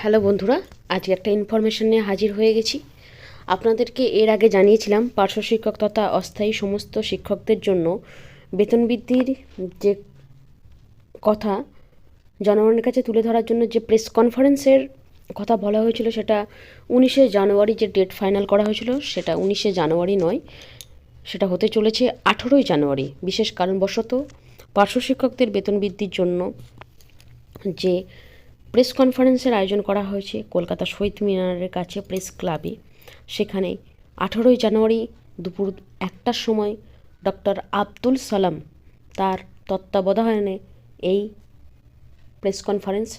Hello বন্ধুরা, আজকে একটা ইনফরমেশন নিয়ে হাজির হয়ে গেছি। আপনাদেরকে এর আগে জানিয়েছিলাম, পার্শ্ব শিক্ষক তথা অস্থায়ী সমস্ত শিক্ষকদের জন্য বেতন বৃদ্ধির যে কথা জনগণের কাছে তুলে ধরার জন্য যে প্রেস কনফারেন্সের কথা বলা হয়েছিল, সেটা উনিশে জানুয়ারি যে ডেট ফাইনাল করা হয়েছিল, সেটা উনিশে জানুয়ারি নয়, সেটা হতে চলেছে আঠেরোই জানুয়ারি। বিশেষ কারণবশত পার্শ্ব শিক্ষকদের বেতন বৃদ্ধির জন্য যে প্রেস কনফারেন্সের আয়োজন করা হয়েছে কলকাতা শহীদ মিনারের কাছে প্রেস ক্লাবে। সেখানে আঠেরোই জানুয়ারি দুপুর একটার সময় ডক্টর আব্দুল সালাম তার তত্ত্বাবধানে এই প্রেস কনফারেন্স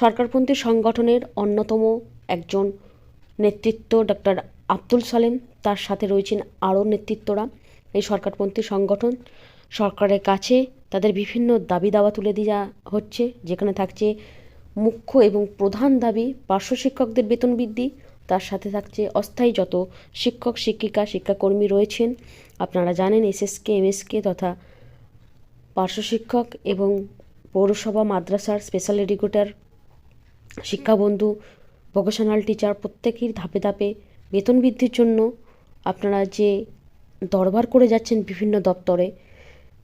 সরকারপন্থী সংগঠনের অন্যতম একজন নেতৃত্ব ডক্টর আব্দুল সালেম তার সাথে রয়েছেন আরও নেতৃত্বরা। এই সরকারপন্থী সংগঠন সরকারের কাছে তাদের বিভিন্ন দাবি দাওয়া তুলে দেওয়া হচ্ছে, যেখানে থাকছে মুখ্য এবং প্রধান দাবি পার্শ্ব শিক্ষকদের বেতন বৃদ্ধি। তার সাথে থাকছে অস্থায়ী যত শিক্ষক, শিক্ষিকা, শিক্ষাকর্মী রয়েছেন, আপনারা জানেন এসএসকে, এমএসকে তথা পার্শ্ব শিক্ষক এবং পৌরসভা, মাদ্রাসার special educator, Shikshabandhu, vocational teacher প্রত্যেকের ধাপে ধাপে বেতন বৃদ্ধির জন্য আপনারা যে দরবার করে যাচ্ছেন বিভিন্ন দপ্তরে,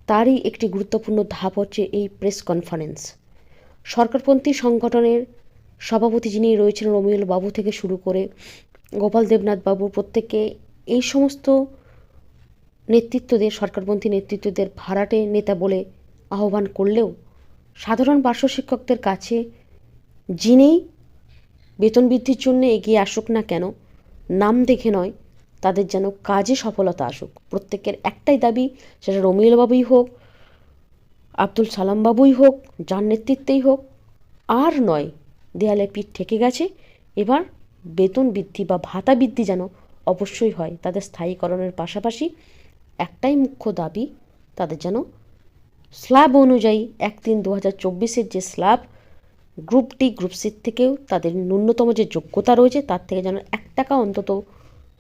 তারই একটি গুরুত্বপূর্ণ ধাপ হচ্ছে এই প্রেস কনফারেন্স সরকারপন্থী সংগঠনের সভাপতি যিনি রয়েছেন রমিউল বাবু থেকে শুরু করে গোপাল দেবনাথ বাবু প্রত্যেকে এই সমস্ত নেতৃত্বদের, সরকারপন্থী নেতৃত্বদের ভাড়াটে নেতা বলে আহ্বান করলেও সাধারণ পার্শ্ব শিক্ষকদের কাছে যিনি বেতন বৃদ্ধির জন্য এগিয়ে আসুক না কেন, নাম দেখে নয়, তাদের যেন কাজে সফলতা আসুক। প্রত্যেকের একটাই দাবি, সেটা রমিউল বাবুই হোক আব্দুল সালাম বাবুই হোক, যার নেতৃত্বেই হোক, আর নয়, দেয়ালে পিঠ ঠেকে গেছে, এবার বেতন বৃদ্ধি বা ভাতা বৃদ্ধি যেন অবশ্যই হয়, তাদের স্থায়ীকরণের পাশাপাশি একটাই মুখ্য দাবি, তাদের যেন স্ল্যাব অনুযায়ী এক তিন দু হাজার চব্বিশের যে স্ল্যাব, গ্রুপ ডি, গ্রুপ সির থেকেও তাদের ন্যূনতম যে যোগ্যতা রয়েছে, তার থেকে যেন এক টাকা অন্তত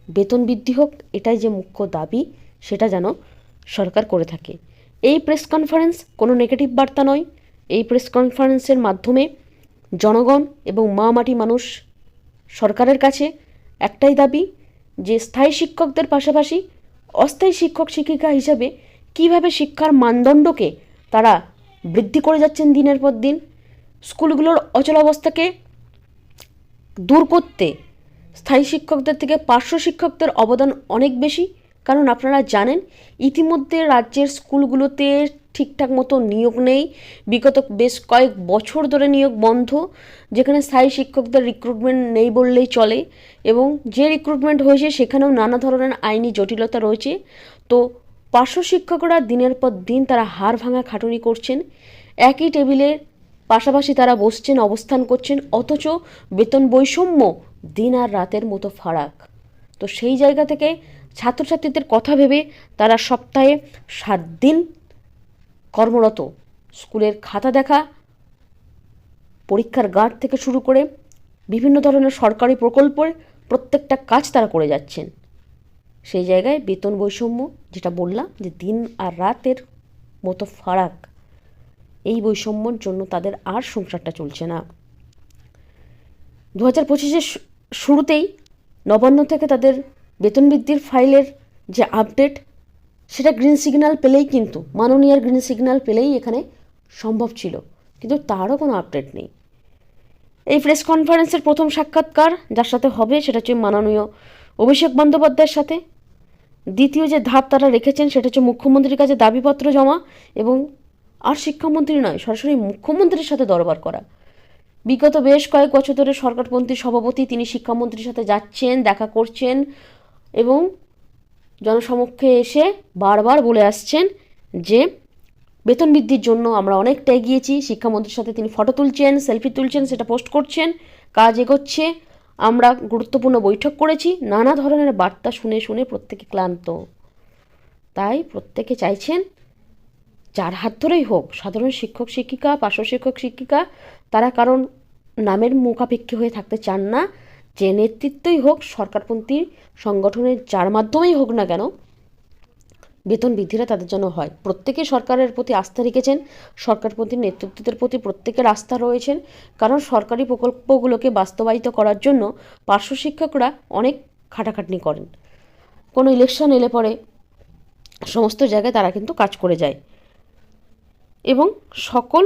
বেতন বৃদ্ধি হোক, এটাই যে মুখ্য দাবি, সেটা যেন সরকার করে থাকে। এই প্রেস কনফারেন্স কোনো নেগেটিভ বার্তা নয়। এই প্রেস কনফারেন্সের মাধ্যমে জনগণ এবং মা মাটি মানুষ সরকারের কাছে একটাই দাবি যে স্থায়ী শিক্ষকদের পাশাপাশি অস্থায়ী শিক্ষক শিক্ষিকা হিসাবে কীভাবে শিক্ষার মানদণ্ডকে তারা বৃদ্ধি করে যাচ্ছেন দিনের পর দিন, স্কুলগুলোর অচলাবস্থাকে দূর করতে স্থায়ী শিক্ষকদের থেকে পার্শ্ব শিক্ষকদের অবদান অনেক বেশি কারণ আপনারা জানেন, ইতিমধ্যে রাজ্যের স্কুলগুলোতে ঠিকঠাক মতো নিয়োগ নেই। বিগত বেশ কয়েক বছর ধরে নিয়োগ বন্ধ, যেখানে স্থায়ী শিক্ষকদের রিক্রুটমেন্ট নেই বললেই চলে এবং যে রিক্রুটমেন্ট হয়েছে সেখানেও নানা ধরনের আইনি জটিলতা রয়েছে। তো পার্শ্ব শিক্ষকরা দিনের পর দিন তারা হাড় ভাঙা খাটুনি করছেন। একই টেবিলের পাশাপাশি তারা বসছেন, অবস্থান করছেন, অথচ বেতন বৈষম্য দিন আর রাতের মতো ফারাক। তো সেই জায়গা থেকে ছাত্রছাত্রীদের কথা ভেবে তারা সপ্তাহে সাত দিন কর্মরত। স্কুলের খাতা দেখা, পরীক্ষার গার্ড থেকে শুরু করে বিভিন্ন ধরনের সরকারি প্রকল্পের প্রত্যেকটা কাজ তারা করে যাচ্ছেন। সেই জায়গায় বেতন বৈষম্য, যেটা বললাম যে দিন আর রাতের মতো ফারাক, এই বৈষম্যর জন্য তাদের আর সংসারটা চলছে না। দু হাজার পঁচিশের শুরুতেই নবান্ন থেকে তাদের বেতন বৃদ্ধির ফাইলের যে আপডেট, সেটা গ্রিন সিগন্যাল পেলেই কিন্তু মাননীয়ার গ্রিন সিগন্যাল পেলেই এখানে সম্ভব ছিল। কিন্তু তারও কোনো আপডেট নেই। এই প্রেস কনফারেন্সের প্রথম সাক্ষাৎকার, যার সাথে হবে সেটা হচ্ছে মাননীয় অভিষেক বন্দ্যোপাধ্যায়ের সাথে। দ্বিতীয় যে ধাপ তারা রেখেছেন, সেটা হচ্ছে মুখ্যমন্ত্রীর কাছে দাবিপত্র জমা এবং আর শিক্ষামন্ত্রী নয়, সরাসরি মুখ্যমন্ত্রীর সাথে দরবার করা। বিগত বেশ কয়েক বছর ধরে সরকারপন্থী সভাপতি, তিনি শিক্ষামন্ত্রীর সাথে যাচ্ছেন, দেখা করছেন এবং জনসমক্ষে এসে বারবার বলে আসছেন যে, বেতন বৃদ্ধির জন্য আমরা অনেকটা এগিয়েছি। শিক্ষামন্ত্রীর সাথে তিনি ফটো তুলছেন, সেলফি তুলছেন, সেটা পোস্ট করছেন। কাজ এগোচ্ছে। আমরা গুরুত্বপূর্ণ বৈঠক করেছি। নানা ধরনের বার্তা শুনে শুনে প্রত্যেকে ক্লান্ত। তাই প্রত্যেকে চাইছেন যার হাত ধরেই হোক, সাধারণ শিক্ষক, শিক্ষিকা, পার্শ্ব শিক্ষক, শিক্ষিকা, তারা কারণ নামের মুখাপেক্ষী হয়ে থাকতে চান না। যে নেতৃত্বই হোক সরকারপন্থী সংগঠনের যার মাধ্যমেই হোক না কেন, বেতন বৃদ্ধিটা তাদের জন্য হয়। প্রত্যেকে সরকারের প্রতি আস্থা রেখেছেন সরকার নেতৃত্বদের প্রতি প্রত্যেকের আস্থা রয়েছেন। কারণ সরকারি প্রকল্পগুলোকে বাস্তবায়িত করার জন্য পার্শ্ব শিক্ষকরা অনেক খাটাখাটনি করেন। কোনো ইলেকশন এলে পরে সমস্ত জায়গায় তারা কিন্তু কাজ করে যায়। এবং সকল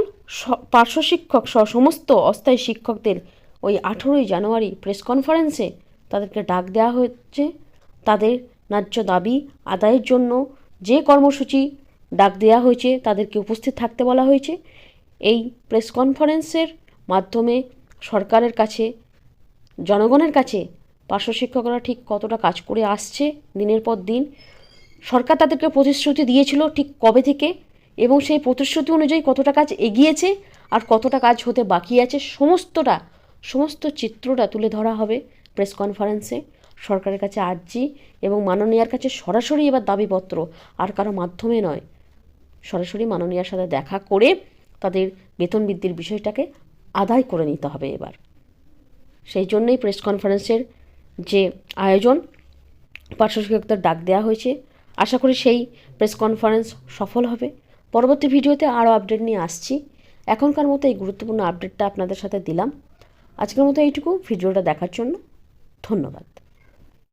পার্শ্ব শিক্ষক সমস্ত অস্থায়ী শিক্ষকদের ওই আঠেরোই জানুয়ারি প্রেস কনফারেন্সে তাদেরকে ডাক দেওয়া হচ্ছে তাদের ন্যায্য দাবি আদায়ের জন্য যে কর্মসূচি ডাক দেওয়া হয়েছে তাদেরকে উপস্থিত থাকতে বলা হয়েছে। এই প্রেস কনফারেন্সের মাধ্যমে সরকারের কাছে, জনগণের কাছে পার্শ্ব শিক্ষকরা ঠিক কতটা কাজ করে আসছে দিনের পর দিন, সরকার তাদেরকে প্রতিশ্রুতি দিয়েছিল ঠিক কবে থেকে এবং সেই প্রতিশ্রুতি অনুযায়ী কতটা কাজ এগিয়েছে আর কতটা কাজ হতে বাকি আছে, সমস্তটা সমস্ত চিত্রটা তুলে ধরা হবে প্রেস কনফারেন্সে, সরকারের কাছে আর্জি এবং মাননীয়ার কাছে সরাসরি এবার দাবিপত্র। আর কারও মাধ্যমে নয়। সরাসরি মাননীয়ার সাথে দেখা করে তাদের বেতন বৃদ্ধির বিষয়টাকে আদায় করে নিতে হবে এবার। সেই জন্যই প্রেস কনফারেন্সের যে আয়োজন পার্শ্ব শিক্ষকদের ডাক দেওয়া হয়েছে। আশা করি সেই প্রেস কনফারেন্স সফল হবে। পরবর্তী ভিডিওতে আরও আপডেট নিয়ে আসছি। এখনকার মতো এই গুরুত্বপূর্ণ আপডেটটা আপনাদের সাথে দিলাম। আজকের মতো এইটুকু ভিডিওটা দেখার জন্য ধন্যবাদ।